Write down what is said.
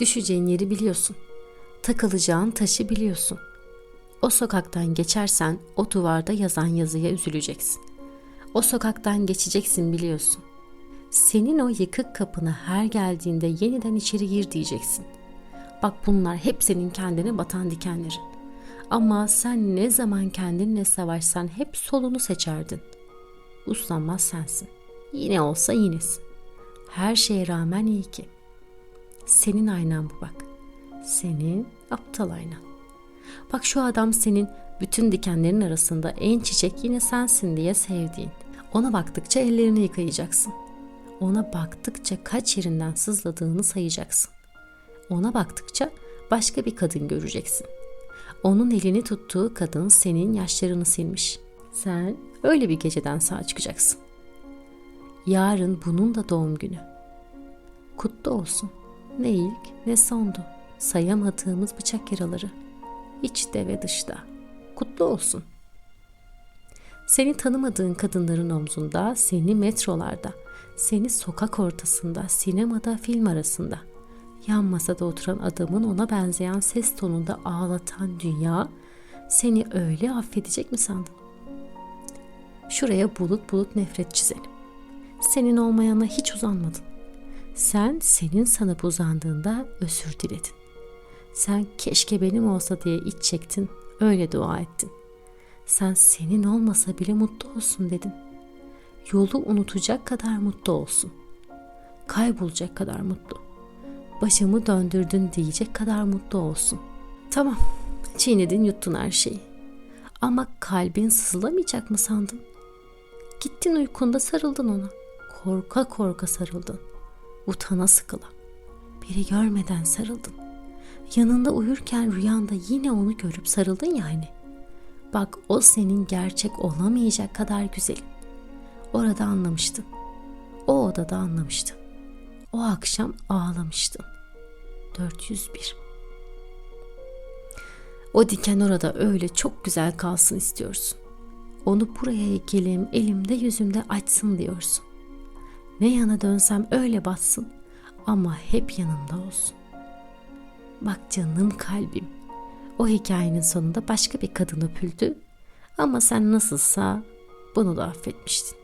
Düşeceğin yeri biliyorsun. Takılacağın taşı biliyorsun. O sokaktan geçersen o duvarda yazan yazıya üzüleceksin. O sokaktan geçeceksin biliyorsun. Senin o yıkık kapına her geldiğinde yeniden içeri gir diyeceksin. Bak bunlar hep senin kendine batan dikenlerin. Ama sen ne zaman kendinle savaşsan hep solunu seçerdin. Uslanmaz sensin. Yine olsa yinesin. Her şeye rağmen iyi ki. Senin aynan bu bak. Senin aptal aynan. Bak şu adam senin bütün dikenlerin arasında en çiçek yine sensin diye sevdiğin. Ona baktıkça ellerini yıkayacaksın. Ona baktıkça kaç yerinden sızladığını sayacaksın. Ona baktıkça başka bir kadın göreceksin. Onun elini tuttuğu kadın senin yaşlarını silmiş. Sen öyle bir geceden sağ çıkacaksın. Yarın bunun da doğum günü. Kutlu olsun. Ne ilk ne sondu. Sayamadığımız bıçak yaraları. İçte ve dışta. Kutlu olsun. Seni tanımadığın kadınların omzunda, seni metrolarda, seni sokak ortasında, sinemada, film arasında, yan masada oturan adamın ona benzeyen ses tonunda ağlatan dünya seni öyle affedecek mi sandın? Şuraya bulut bulut nefret çizelim. Senin olmayana hiç uzanmadın. Sen senin sanıp uzandığında özür diledin. Sen keşke benim olsa diye iç çektin, öyle dua ettin. Sen senin olmasa bile mutlu olsun dedin. Yolu unutacak kadar mutlu olsun. Kaybolacak kadar mutlu. Başımı döndürdün diyecek kadar mutlu olsun. Tamam, çiğnedin yuttun her şeyi. Ama kalbin sızlamayacak mı sandın? Gittin uykunda sarıldın ona. Korka korka sarıldın. Utana sıkıla. Biri görmeden sarıldın. Yanında uyurken rüyanda yine onu görüp sarıldın yani. Bak o senin gerçek olamayacak kadar güzelin. Orada anlamıştın. O odada anlamıştın. O akşam ağlamıştın. 401 O diken orada öyle çok güzel kalsın istiyorsun. Onu buraya ekelim, elimde yüzümde açsın diyorsun. Ne yana dönsem öyle batsın ama hep yanımda olsun. Bak canım kalbim. O hikayenin sonunda başka bir kadın öpüldü ama sen nasılsa bunu da affetmiştin.